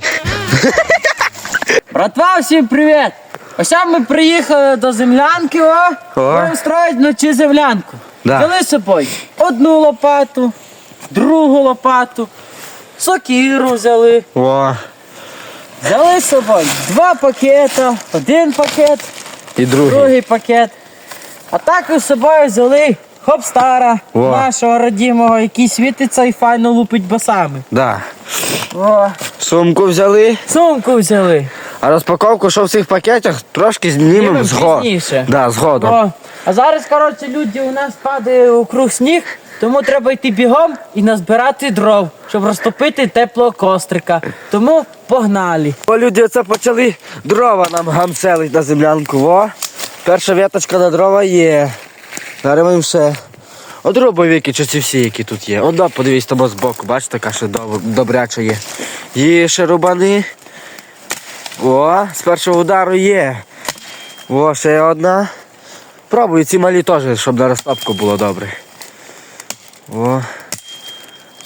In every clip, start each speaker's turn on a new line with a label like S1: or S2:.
S1: давай.
S2: Братва, всім привіт! Ось ми приїхали до землянки, о,
S1: О.
S2: будемо строїти вночі землянку.
S1: Да.
S2: Взяли з собою одну лопату, другу лопату, сокиру взяли.
S1: О,
S2: Взяли з собою два пакета, один пакет,
S1: і другий.
S2: другий пакет. А також з собою взяли хопстара
S1: О.
S2: нашого родимого, який світиться і файно лупить басами.
S1: Да.
S2: О,
S1: Сумку взяли,
S2: сумку взяли.
S1: а розпаковку, що в цих пакетах, трошки знімемо
S2: пізніше.
S1: Да, згодом.
S2: О, а зараз, коротше, люди, у нас падає округ сніг, тому треба йти бігом і назбирати дров, щоб розтопити теплого кострика. Тому погнали.
S1: О, люди оце почали дрова нам гамселить на землянку. О, перша віточка на дрова є. Зараз ми дробовики, чи ці всі, які тут є. От да, подивись тому збоку, бачите, така ще добряча є. Є ще рубани. О, з першого удару є. О, ще одна. Пробую ці малі теж, щоб на розтопку було добре. О.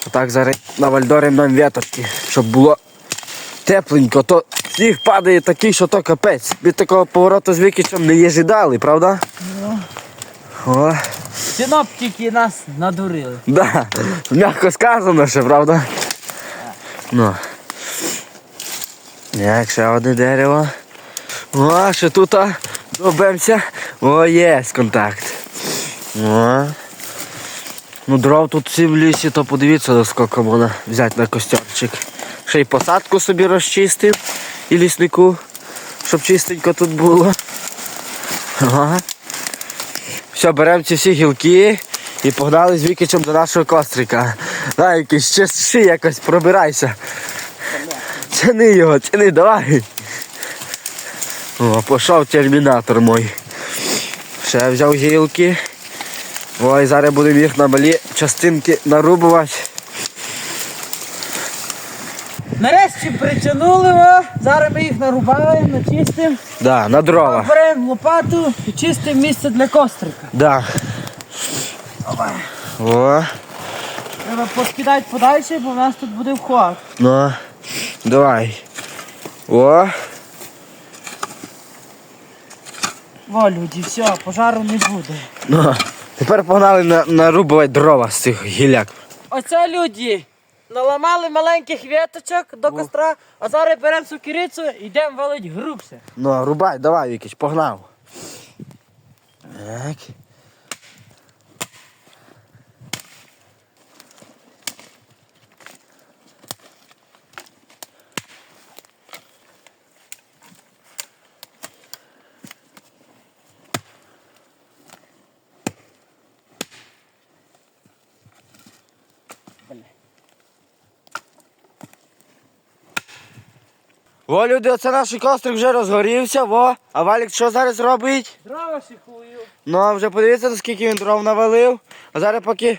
S1: Отак зараз навальдорим нам віточки, щоб було тепленько, то сніг падає такий, що то капець. Від такого повороту з вікічем не їжидали, правда? О,
S2: Синоптики нас надурили.
S1: да. М'яко сказано ще, правда? Ну. Як ще одне дерево. О, ще тут добемося. О, є контакт. О. Ну, дров тут всі в лісі, то подивіться, скільки можна взяти на костерчик. Ще й посадку собі розчистив і ліснику, щоб чистенько тут було. Ага. Все, беремо ці всі гілки і погнали з вікичем до нашого кострика. На якийсь чеши якось пробирайся. Тяни його, тяни, давай. О, пішов термінатор мой. Ще взяв гілки. Ой, зараз будемо їх на малі частинки нарубувати.
S2: Нарешті притягнули, о, зараз ми їх нарубаємо, начистимо,
S1: Да, на дрова.
S2: беремо лопату і чистимо місце для кострика.
S1: Да. О,
S2: Треба поскидати подальше, бо в нас тут буде вход.
S1: ну, давай. О,
S2: Во, люди, все, пожару не буде.
S1: ну. Тепер погнали на, нарубувати дрова з цих гіляк.
S2: Оце люди. Наламали маленьких віточок до костра, а зараз беремо сукірицю і йдемо валить грубше.
S1: Ну, рубай, давай, Вікіч, погнав. Так. О, люди, оце наш кострик вже розгорівся, во. А Валік що зараз робить?
S2: Дрова шикую.
S1: Ну, а вже подивіться, скільки він дров навалив. А зараз поки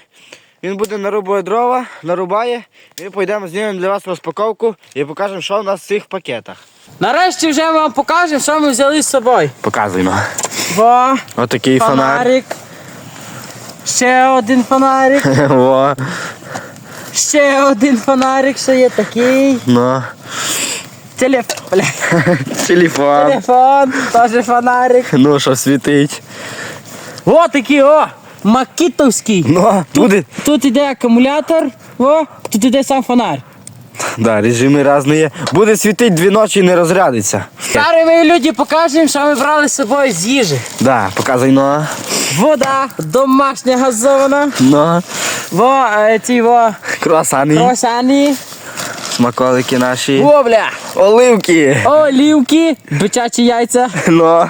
S1: він буде нарубувати дрова, нарубає, ми поїдемо знімемо для вас розпаковку і покажемо, що в нас в цих пакетах.
S2: Нарешті вже вам покажемо, що ми взяли з собою.
S1: Показуємо.
S2: Во,
S1: Отакий фонарик.
S2: фонарик. Ще один фонарик.
S1: Во.
S2: Ще один фонарик, ще є такий.
S1: Ну.
S2: Телеф... Бля.
S1: Телефон.
S2: Телефон, теж фонарик.
S1: Ну, що світить.
S2: О, такий, о! Макітовський.
S1: Ну, буде.
S2: Тут іде акумулятор, о, тут іде сам фонарь.
S1: Да, режими різні є. Буде світити дві ночі і не розрядиться.
S2: Зараз ми люди покажемо, що ми брали з собою з їжі.
S1: Да, показуй, ну.
S2: Вода домашня газована.
S1: Ну.
S2: Во, е, ці во
S1: Круасани.
S2: круасани.
S1: Смаколики наші.
S2: Во, бля.
S1: Оливки.
S2: Олівки, бичачі яйця.
S1: Ну.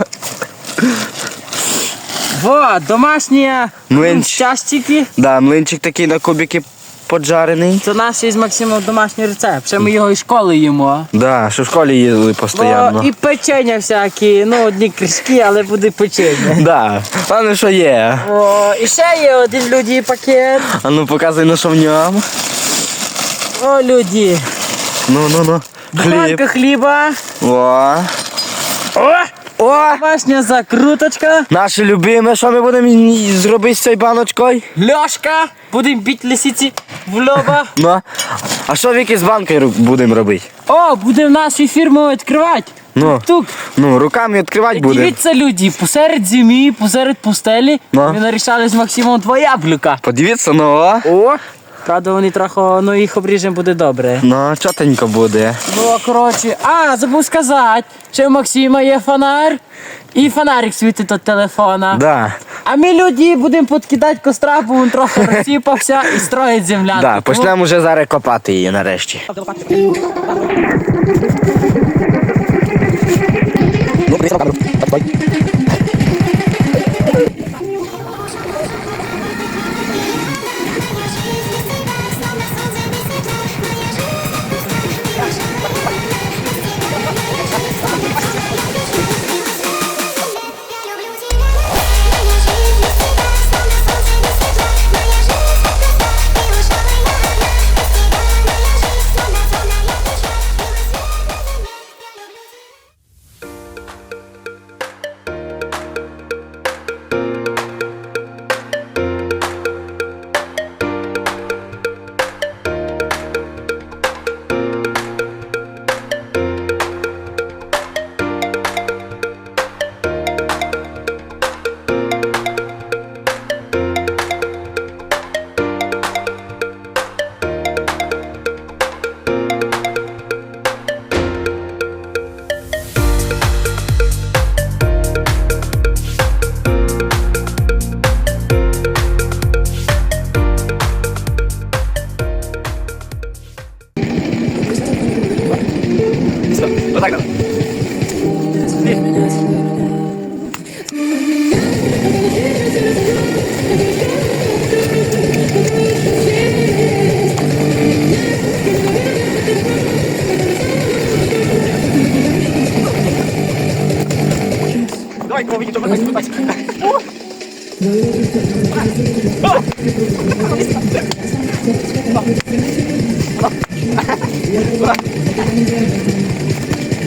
S2: Во, домашні
S1: Млинч.
S2: частики.
S1: Да, млинчик такий на кубики поджарений.
S2: Це наш із Максимом домашній рецепт. Ще ми його із школи їмо.
S1: Да, що в школі їздили
S2: Во,
S1: постійно.
S2: і печення всякі, ну одні кришки, але буде печення.
S1: Да. Пане, що є?
S2: О, і ще є один люди пакет.
S1: А ну показуй, ну що в ньому.
S2: О, люди.
S1: Ну, ну, ну. Хліб.
S2: Банка хліба.
S1: О.
S2: О,
S1: О!
S2: Домашня закруточка.
S1: Наше любиме, що ми будемо зробити з цією баночкою?
S2: Льошка. Будемо бити лисиці в лоба.
S1: Ну, а що Віки з банкою будемо робити?
S2: О, будемо наші фірми відкривати.
S1: Ну.
S2: Тук.
S1: Ну, руками відкривати будемо.
S2: Дивіться, люди, посеред зимі, посеред пустелі,
S1: Ну.
S2: ми нарішали з Максимом два яблука.
S1: Подивіться, ну, о.
S2: О! Правда, вони трохи, ну їх обріжемо буде добре.
S1: Ну, чотенько буде.
S2: Ну, коротше, а, забув сказати, що у Максима є фонар і фонарик світить від телефона.
S1: Да,
S2: А ми люди будемо підкидати костра, бо він трохи розсіпався і строїть землянку.
S1: да, почнемо вже зараз копати її нарешті.
S3: Люблю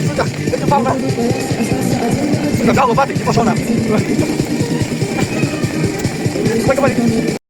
S3: Sudah, kita coba. Sudah,
S2: gak.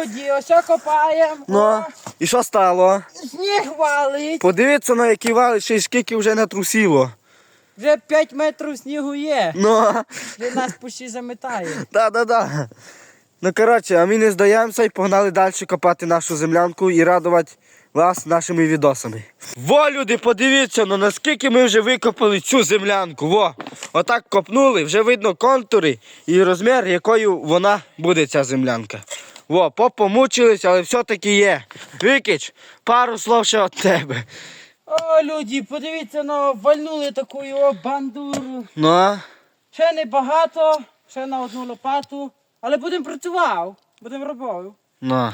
S2: Люди, ось копаємо.
S1: Ну, і що стало?
S2: Сніг валить.
S1: Подивіться, на які вали, ще й скільки вже натрусило.
S2: Вже 5 метрів снігу є.
S1: Ну,
S2: Вже нас почти заметає.
S1: да-да-да. Ну, коротше, а ми не здаємося і погнали далі копати нашу землянку і радувати вас нашими відосами. Во, люди, подивіться, ну наскільки ми вже викопали цю землянку. Во, отак копнули, вже видно контури і розмір, якою вона буде, ця землянка. Во, попомучились, але все-таки є. Викич, пару слов ще від тебе.
S2: О, люди, подивіться, ну, вальнули таку його бандуру.
S1: Ну, а?
S2: Ще не багато, ще на одну лопату. Але будемо працювати, будемо робити.
S1: ну.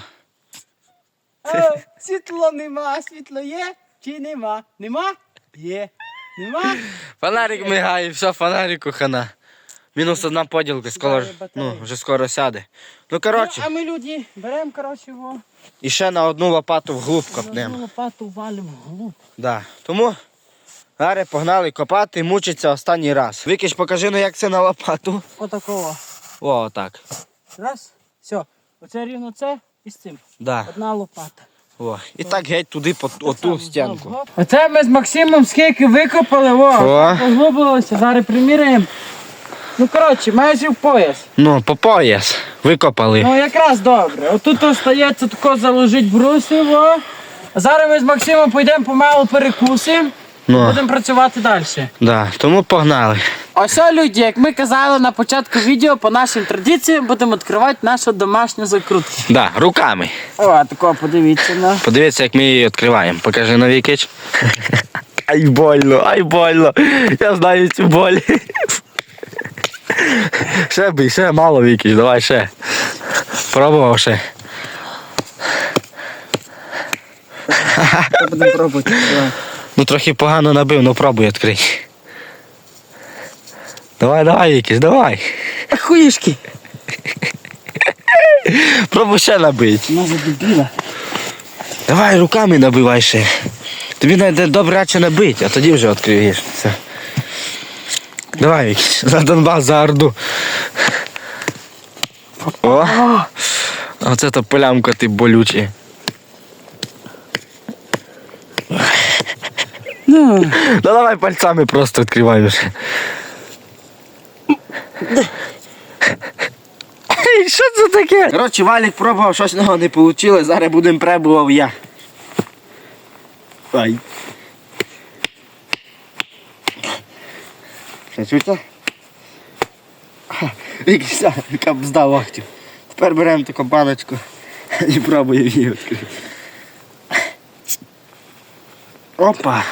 S2: Е, світло нема, світло є чи нема? Нема? Є. Нема?
S1: Фонарик мигає, все, фонарику хана. Мінус одна поділка, скоро, ну, вже скоро сяде. Ну,
S2: Ну, а ми люди беремо, коротше, його.
S1: і ще на одну лопату вглуб
S2: На одну лопату валимо вглуб.
S1: Да. Тому, Аре, погнали копати, мучиться останній раз. Викиш, покажи, ну як це на лопату.
S2: Отакого.
S1: О, так.
S2: Раз. Все. Оце рівно це і з цим.
S1: Да.
S2: Одна лопата.
S1: О. І так геть туди, по оту стінку.
S2: Оце ми з Максимом скільки викопали, о,
S1: О.
S2: поглубилося, зараз приміряємо. Ну коротше, майже в пояс.
S1: Ну, по пояс. Викопали.
S2: Ну якраз добре. Отут остається тако заложити бруси, о. Зараз ми з Максимом пойдемо помалу перекусимо.
S1: Ну.
S2: Будемо працювати далі.
S1: Да, тому погнали.
S2: Ось о, люди, як ми казали на початку відео, по нашим традиціям будемо відкривати нашу домашню закрутку.
S1: Да, руками.
S2: О, такого подивіться на.
S1: Подивіться, як ми її відкриваємо. Покажи на вікич. Ай больно, ай больно. Я знаю цю боль. Ще бий, ще мало вікич, давай ще. Пробував ще.
S2: Будемо пробувати.
S1: Ну трохи погано набив, ну пробуй відкрий. Давай, давай, Вікіс, давай.
S2: Хуїшки.
S1: Пробуй ще набити.
S2: Вона задубіла.
S1: Давай руками набивай ще. Тобі треба добре радше набити, а тоді вже відкриєш. Все. Давай, за Донбас, за Орду. О! Оце то полямка ти болючий.
S2: Ну,
S1: Ну давай пальцами просто відкриваємо ще. Ей, Що це таке? Коротше, Валік пробував, щось в нього не вийшло, зараз будемо пробував я. Ай. Ще чуєте? Якийсь яка б здав ахтів. Тепер беремо таку баночку і пробуємо її відкрити. Опа.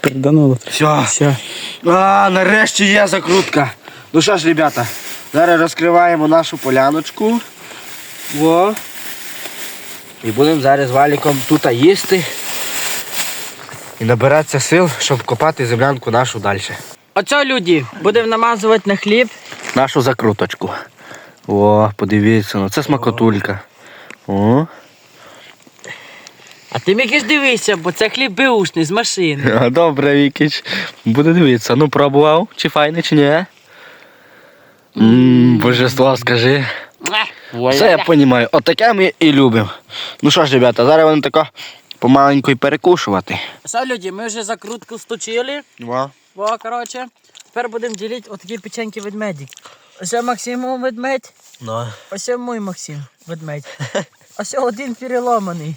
S2: передануло.
S1: Все.
S2: Все.
S1: А, нарешті є закрутка. Ну що ж, ребята, зараз розкриваємо нашу поляночку. О. І будемо зараз з валіком тут їсти. І набиратися сил, щоб копати землянку нашу далі.
S2: Оце, люди, будемо намазувати на хліб.
S1: Нашу закруточку. О, подивіться, ну це смакотулька. О.
S2: А ти якийсь дивися, бо це хліб беушний з машини.
S1: А, Добре, Вікіч. Буде дивитися. Ну пробував, чи файне, чи ні. Ммм, божество, скажи. Все я розумію. От таке ми і любимо. Ну що ж, ребята, зараз вони тако помаленьку і перекушувати.
S2: Все, люди, ми вже закрутку сточили. О, коротше. Тепер будемо ділити отакі печеньки ведмедик. Ось Максимов ведмедь,
S1: Ну.
S2: ось мій Максим ведмедь. Ось один переломаний.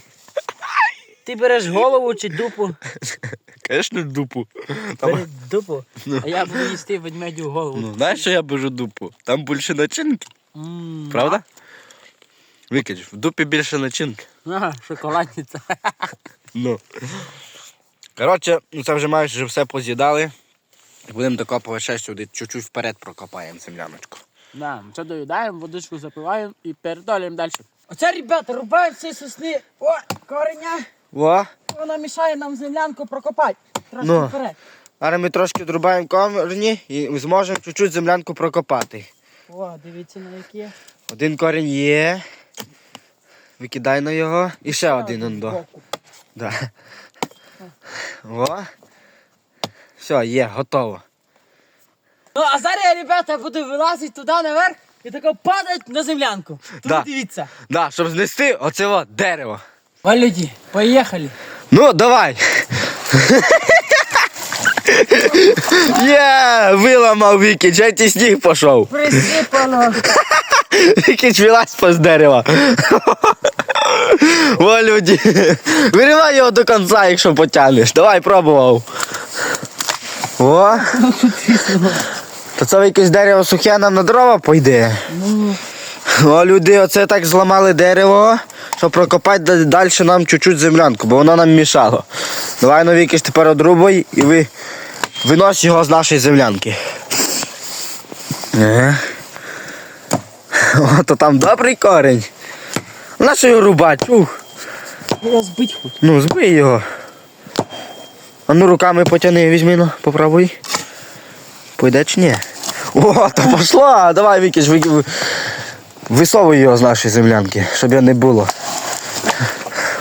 S2: Ти береш голову чи дупу?
S1: Звісно, дупу.
S2: Бери дупу, а я буду їсти ведмедю голову.
S1: Ну, знаєш, що я бежу дупу? Там більше начинки,
S2: М,
S1: правда? Викич, в дупі більше начинки.
S2: Ага, шоколадниця.
S1: Ну. Коротше, ну це вже майже вже все поз'їдали. Будемо докопувати ще сюди, чуть-чуть вперед прокопаємо земляночку.
S2: Да, це доїдаємо, водичку запиваємо і передолюємо далі. Оце, ребята, рубаємо всі сосни. О, кореня.
S1: О,
S2: Вона мішає нам землянку прокопати. Трошки
S1: Ну.
S2: вперед.
S1: зараз ми трошки друбаємо корені і зможемо чуть-чуть землянку прокопати.
S2: О, дивіться на які.
S1: Один корінь є. Викидай на його. І ще один он до. Да. О. Все, є, готово.
S2: Ну, а зараз я, ребята, буду вилазити туди наверх і тако падати на землянку. Тут
S1: Да.
S2: дивіться.
S1: Да, щоб знести оце от дерево.
S2: Валюді, поїхали.
S1: Ну, давай. Є, виламав Вікіч, а ті сніг пішов.
S2: Присипано.
S1: Вікіч вилазь з дерева. О, люди. Виривай його до кінця, якщо потягнеш. Давай, пробував. О. То це якесь дерево сухе нам на дрова пойде. О, люди, оце так зламали дерево, щоб прокопати далі нам чуть-чуть землянку, бо воно нам мішало. Давай ну, Вікіш, тепер одрубай і ви винось його з нашої землянки. Е. О, то там добрий корінь. На що його рубать? Ух.
S2: Я збить хоч.
S1: Ну, збий його. А ну руками потяни, візьми, ну, попробуй. Пойде чи ні? О, то пішло. Давай, Вікіш, ви... ви- висовуй його з нашої землянки, щоб його не було.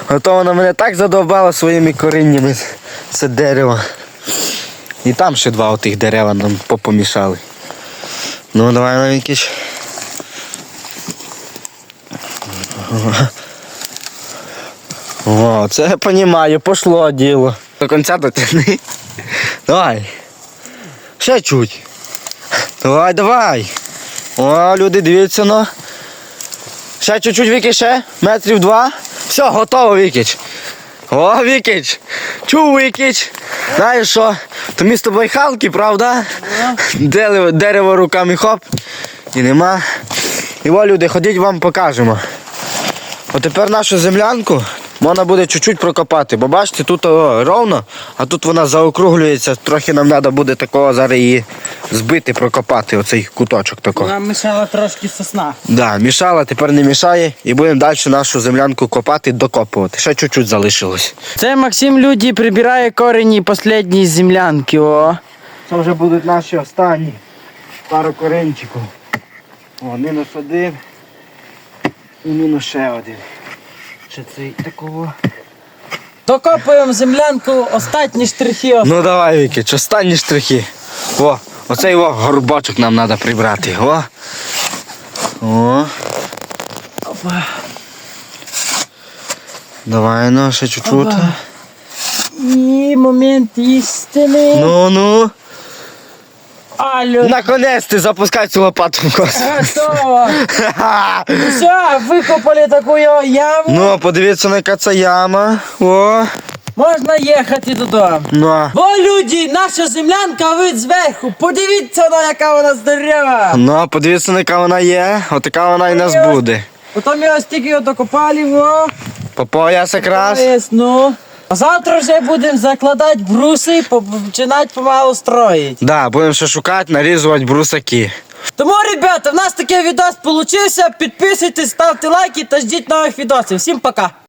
S1: А то вона мене так задовбала своїми коріннями, це дерево. І там ще два отих дерева нам попомішали. Ну, давай, на Вікіш. О, це я розумію, пошло діло. До кінця дотягни. Давай. Ще чуть. Давай, давай. О, люди, дивіться, ну. Ще чуть-чуть Вікіч. Метрів два. Все, готово, Вікіч. О, Вікіч! Чув Вікіч! Знаєш що? То ми з тобою халки, правда? Дерево, дерево руками хоп. І нема. І во, люди, ходіть вам покажемо. От тепер нашу землянку можна буде чуть-чуть прокопати. Бо бачите, тут о, ровно, а тут вона заокруглюється. Трохи нам треба буде такого зараз її збити, прокопати, оцей куточок такого.
S2: Нам мішала трошки сосна.
S1: Да, мішала, тепер не мішає. І будемо далі нашу землянку копати, докопувати. Ще чуть-чуть залишилось.
S2: Це Максим люди прибирає корені останньої землянки. О.
S1: Це вже будуть наші останні пару коренчиків. О, мінус один. І мінус ще один. Ще цей такого.
S2: Докопуємо землянку, останні штрихи.
S1: Ну давай, Вікіч, останні штрихи. О, оцей о, горбочок нам треба прибрати. О. О.
S2: Опа.
S1: Давай, ну, ще чуть-чуть.
S2: Опа. І момент істини.
S1: Ну, ну.
S2: Алло.
S1: Наконець ти запускай цю лопату в космос.
S2: Готово. Все, викопали таку яму.
S1: Ну, подивіться, на яка це яма. О.
S2: Можна їхати додому.
S1: Ну.
S2: Бо люди, наша землянка вид зверху. Подивіться на яка вона здорова.
S1: Ну, подивіться, на яка вона є. Отака вона і нас буде.
S2: Потім його стільки його докопали, во.
S1: По пояс якраз.
S2: Ось, ну. Завтра вже будемо закладати бруси і починати помалу строїти.
S1: Да, будемо ще шукати, нарізувати брусаки.
S2: Тому, ребята, в нас такий відос получився. Підписуйтесь, ставте лайки та ждіть нових відосів. Всім пока!